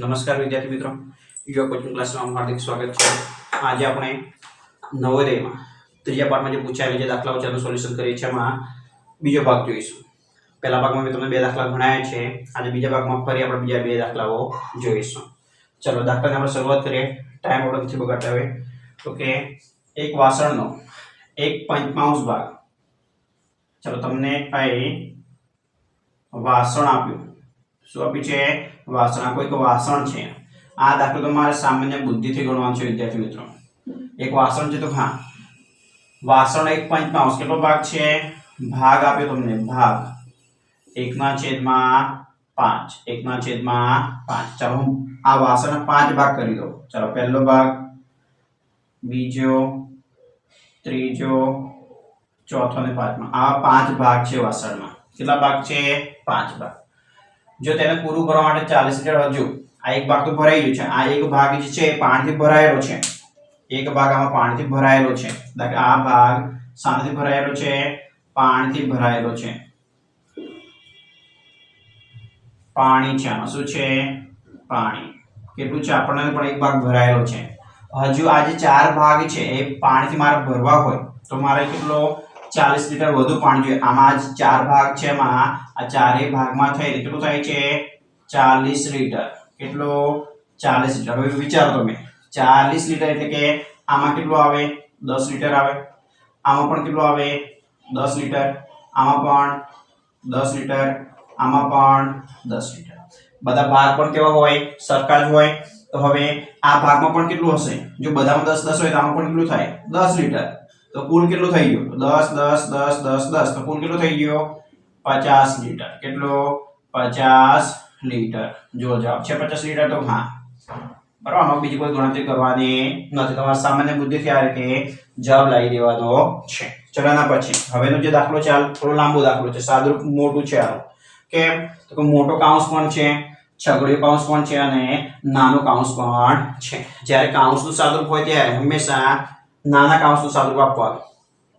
નમસ્કાર વિદ્યાર્થી મિત્રો. યુવા કોચિંગ ક્લાસમાં હાર્દિક સ્વાગત છે. આજે આપણે નવોદયમાં ત્રીજા પાઠમાં જે પૂછાયેલા જે દાખલાઓ છે સોલ્યુશન કરીએ છીએ. એમાં બીજો ભાગ જોઈશું. પહેલા ભાગમાં મેં તમને બે દાખલા ભણાયા છે. આજે બીજા ભાગમાં ફરી આપણે બીજા બે દાખલાઓ જોઈશું. ચલો, દાખલાને આપણે શરૂઆત કરીએ. ટાઈમ આપણે નથી બગાડતા હવે તો કે એક વાસણનો એક પંચમાંશ ભાગ. ચલો, તમને અહીં વાસણ આપ્યું. શું આપી છે? વાસણ કોઈક વાસણ છે. આ દાખલો તમારે સામાન્ય બુદ્ધિથી ગણવાનો છે, વિદ્યાર્થી મિત્રો. એક વાસણ છે તો હા. વાસણ એક પંચમાંશ કેટલો ભાગ છે? ભાગ આપ્યો તમને, ભાગ. એકના છેદમાં પાંચ, એકના છેદમાં પાંચ. ચાલો હું આ વાસણ પાંચ ભાગ કરી દઉં. ચાલો પહેલો ભાગ, બીજો, ત્રીજો, ચોથો અને પાંચમો. આ પાંચ ભાગ છે વાસણમાં. કેટલા ભાગ છે? પાંચ ભાગ. જો તેને પૂરું કરવા માટે ચાલીસ લીટર હજુ, આ એક ભાગ તો ભરાઈ ગયું છે. આ એક ભાગ જે છે એ પાણીથી ભરાયેલો છે. એક ભાગ આમાં પાણીથી ભરાયેલો છે. આ ભાગ શાનાથી ભરાયેલો છે, પાણીથી ભરાયેલો છે. પાણી છે આમાં. શું છે? પાણી. કેટલું છે? આપણને પણ એક ભાગ ભરાયેલો છે. હજુ આ જે ચાર ભાગ છે, એ પાણીથી મારે ભરવા હોય, તો મારે કેટલો ચાલીસ લીટર વધુ પાણી જોઈએ. આમાં જ ચાર ભાગ છે એમાં. આ ચારેય ભાગમાં થઈ કેટલું થાય છે? ચાલીસ લીટર. કેટલો? ચાલીસ લીટર. હવે વિચારો તમે. ચાલીસ લીટર એટલે કે આમાં કેટલું આવે? દસ લીટર આવે. આમાં પણ કેટલું આવે? દસ લીટર. આમાં પણ દસ લીટર. આમાં પણ દસ લીટર. બધા ભાગ પણ કેવા હોય? સરખા જ હોય. તો હવે આ ભાગમાં પણ કેટલું હશે? જો બધામાં દસ દસ હોય તો આમાં પણ કેટલું થાય? દસ લીટર. તો કુલ કેટલું થઈ ગયું? દસ દસ દસ દસ દસ. તો કુલ કેટલું થઈ ગયો? પચાસ લીટર. કેટલો? પચાસ લીટર. જો જવાબ છે પચાસ લીટર, તો હા. બરાબર, આમાં બીજી કોઈ ગણતરી કરવાની નથી. તમારે સામાન્ય બુદ્ધિથી આ રીતે જવાબ લાવી દેવાનો છે. ચલો એના પછી. હવેનો જે દાખલો છે હાલ થોડો લાંબો દાખલો છે. સાદુરૂપ મોટું છે હાલ કેમ? તો કે મોટો કાઉન્સ પણ છે? છગડીયો કાઉન્સ પણ છે? અને નાનો કાઉન્સ પણ છે? જ્યારે કાઉન્સનું સાદુરૂપ હોય ત્યારે હંમેશા નાના કાઉન્સનું સાદુરૂપ આપવાનું.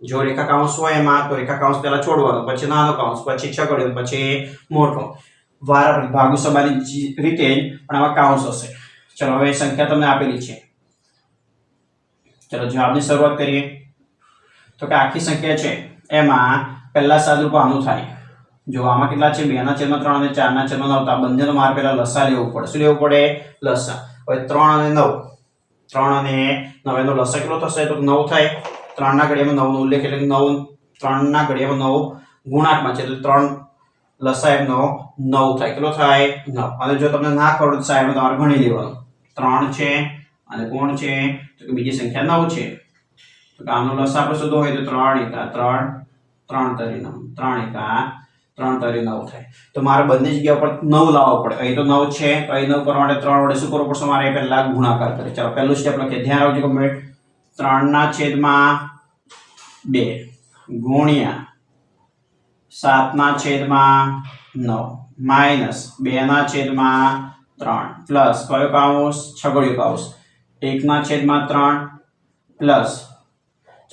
જો રેખા કાઉન્સ હોય એમાં, તો રેખા કાઉન્સ પહેલા છોડવાનો, પછી નાનો કાઉન્સ પછી છગડ્યો, પછી મોટો. વાર ભાગુ સમાની રીતે, પણ આમાં કાઉન્સ હશે. ચલો, હવે સંખ્યા તમને આપેલી છે. ચલો, જવાબની શરૂઆત કરીએ. તો કે આખી સંખ્યા છે, એમાં પહેલા સાદુરૂપ આનું થાય. જો આમાં કેટલા છે? બે ના છેદમાં ત્રણ અને ચાર ના છેદમાં નવ, તો આ બંનેનો માર પહેલા લસા લેવું પડે. શું લેવું પડે? લસા. હવે ત્રણ અને નવ. ત્રણ અને નવેનો લસા કેટલો થશે? તો નવ થાય. ત્રણના ઘડિયામાં નવનો ઉલ્લેખ એટલે નવ, ત્રણના ઘડિયામાં નવ ગુણાંકમાં છે. એટલે ત્રણ લસા એમનો નવ થાય. કેટલો થાય? નવ. અને જો તમને ના કરો તો સાહેબ તમારે ગણી લેવાનું. ત્રણ છે અને કોણ છે? તો કે બીજી સંખ્યા નવ છે. તો કે આમનો લસા આપણે શોધવો હોય તો ત્રણ એકા ત્રણ ત્રણ તરી નવ. ત્રણ એકા ત્રણ તારી નવ થાય. તો મારે બંને જગ્યા પર નવ લાવવો પડે. અહીં તો નવ છે, તો અહીં નવ કરવા માટે ત્રણ વડે શું કરવું પડશે? મારે પહેલા ગુણાકાર કરે. ચાલો, પહેલું સ્ટેપ લખીએ. ધ્યાન રાખજો કમ્પ્લીટ ત્રણના છેદમાં બે ગુણ્યા સાતના છેદમાં નવ. માઇનસ બેના છેદમાં ત્રણ. પ્લસ કયો કાઉન્સ છગડ્યું કાઉન્સ એકના છેદમાં ત્રણ. પ્લસ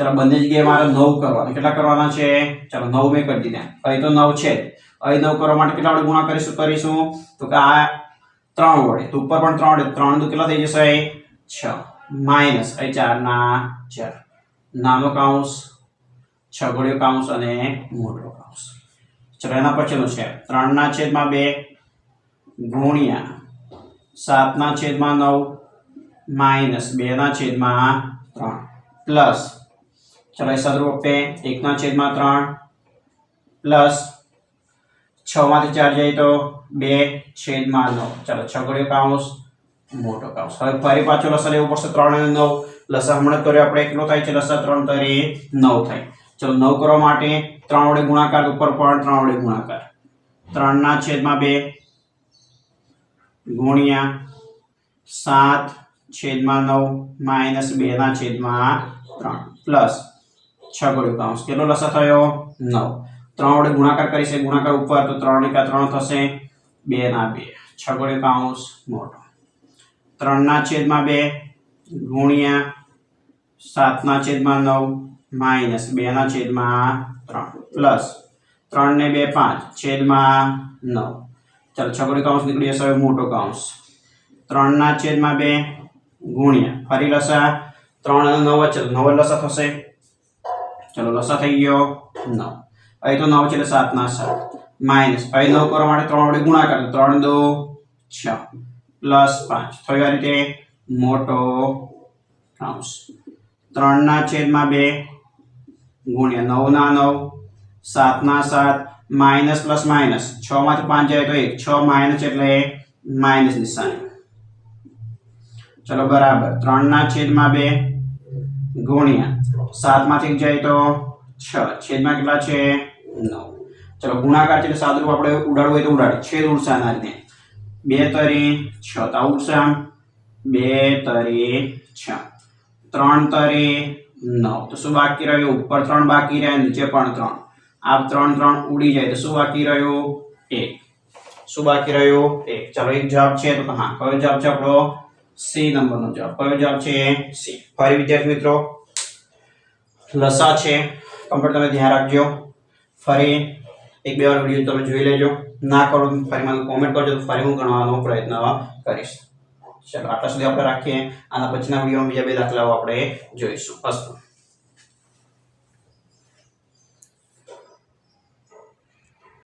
ચાલો બંને જગ્યાએ મારે નવ કરવાના કેટલા કરવાના છે? ચાલો નવ મેં કરી દીધા. અહીં તો નવ છે અહીં નવ કરવા માટે કેટલા વડે ગુણા કરીશું કરીશું? તો કે આ ત્રણ વડે. તો ઉપર પણ ત્રણ વડે. ત્રણ કેટલા થઈ જશે? છ. માઇનસ. અહીં ચારના ચાર. નાનો કાઉન્સ છગડીયો કાઉન્સ અને મોટો કાઉન્સ. ચલો એના પછીનું છે. ત્રણના છેદમાં બે ગુણ્યા સાતના છેદમાં નવ માઇનસ બેના છેદમાં ત્રણ. પ્લસ ચલો એ સદરૂપ આપે એકના છેદમાં ત્રણ પ્લસ છ માંથી ચાર જાય તો બે છેદમાં નવ. ચાલો છગડીયો કાઉસ મોટો કાઉસ હવે ફરી પાછો લસા લેવો પડશે ત્રણ અને નવ. લસા હમણાં કર્યો, આપણે કેટલો થાય છે લસા ત્રણ તરી નવ થાય. ચલો, નવ કરવા માટે ત્રણ વડે ગુણાકાર, ઉપર પણ ત્રણ વડે ગુણાકાર. ત્રણના છેદમાં બે ગુણ્યા સાત છેદમાં નવ, માઇનસ બેના છેદમાં ત્રણ. પ્લસ છગડીયો કાઉન્સ કેટલો લસા થયો? નવ. ત્રણ વડે ગુણાકાર કરીશે ગુણાકાર ઉપર તો ત્રણ એકા ત્રણ થશે બે ના બે. છગડીયો કાઉન્સ મોટો. ત્રણના છેદમાં બે ગુણ્યા સાતના છેદમાં નવ માઇનસ બેના છેદમાં ત્રણ. પ્લસ ત્રણ ને બે પાંચ છેદમાં નવ. ચાલો છગડી કાઉન્સ નીકળી જશે હવે મોટો કાઉન્સ ત્રણના છેદમાં બે ગુણ્યા. ફરી લસા. ત્રણ અને નવ વચ્ચે તો નવ જ લસા થશે. ચલો લસા થઈ ગયો નવ અહીં તો નવ છે એટલે સાતના સાત માઇનસ અહીં નવ કરવા માટે ત્રણ વડે ગુણાકાર તો ત્રણ દો છ પ્લસ પાંચ થયું આ રીતે મોટો કૌંસ ત્રણના છેદમાં બે ગુણ્યા નવના નવ સાતના સાત માઇનસ પ્લસ માઇનસ છ માંથી પાંચ જાય તો એક છ માઇનસ એટલે માઇનસ નિશાની ચલો બરાબર ત્રણના છેદમાં બે ગુણ્યા. સાતમાંથી જાય તો છ. છેદમાં કેટલા છે? નવ. ચલો, ગુણાકાર છે એટલે સાદુરૂપ આપણે ઉડાડવું હોય તો ઉડાડે છેદ ઉડશે આના રીતે. બે તરી છ. તા આ ઉડશે બે તરી છ. ત્રણ તરી નવ. તો શું બાકી રહ્યું? ઉપર ત્રણ બાકી રહ્યા, નીચે પણ ત્રણ. આ ત્રણ ત્રણ ઉડી જાય. તો શું બાકી રહ્યું? એક. શું બાકી રહ્યું? એક. ચલો, એક જવાબ છે તો હા, કયો જવાબ છે આપણો? સી નંબરનો જવાબ. કયો જવાબ છે? સી ફરી વિદ્યાર્થી મિત્રો, લસા છે. કમ્પ્લીટ તમે ધ્યાન રાખજો. ફરી એક બે વાર વીડિયો તમે જોઈ લેજો. ના કરો ફરી મને કોમેન્ટ કરજો. તો ફરી હું ગણવાનો પ્રયત્ન કરીશ. ચાલો, આટલા સુધી આપણે રાખીએ. આના પછીના વિડીયોમાં બીજા બે દાખલાઓ આપણે જોઈશું. અસ્તુ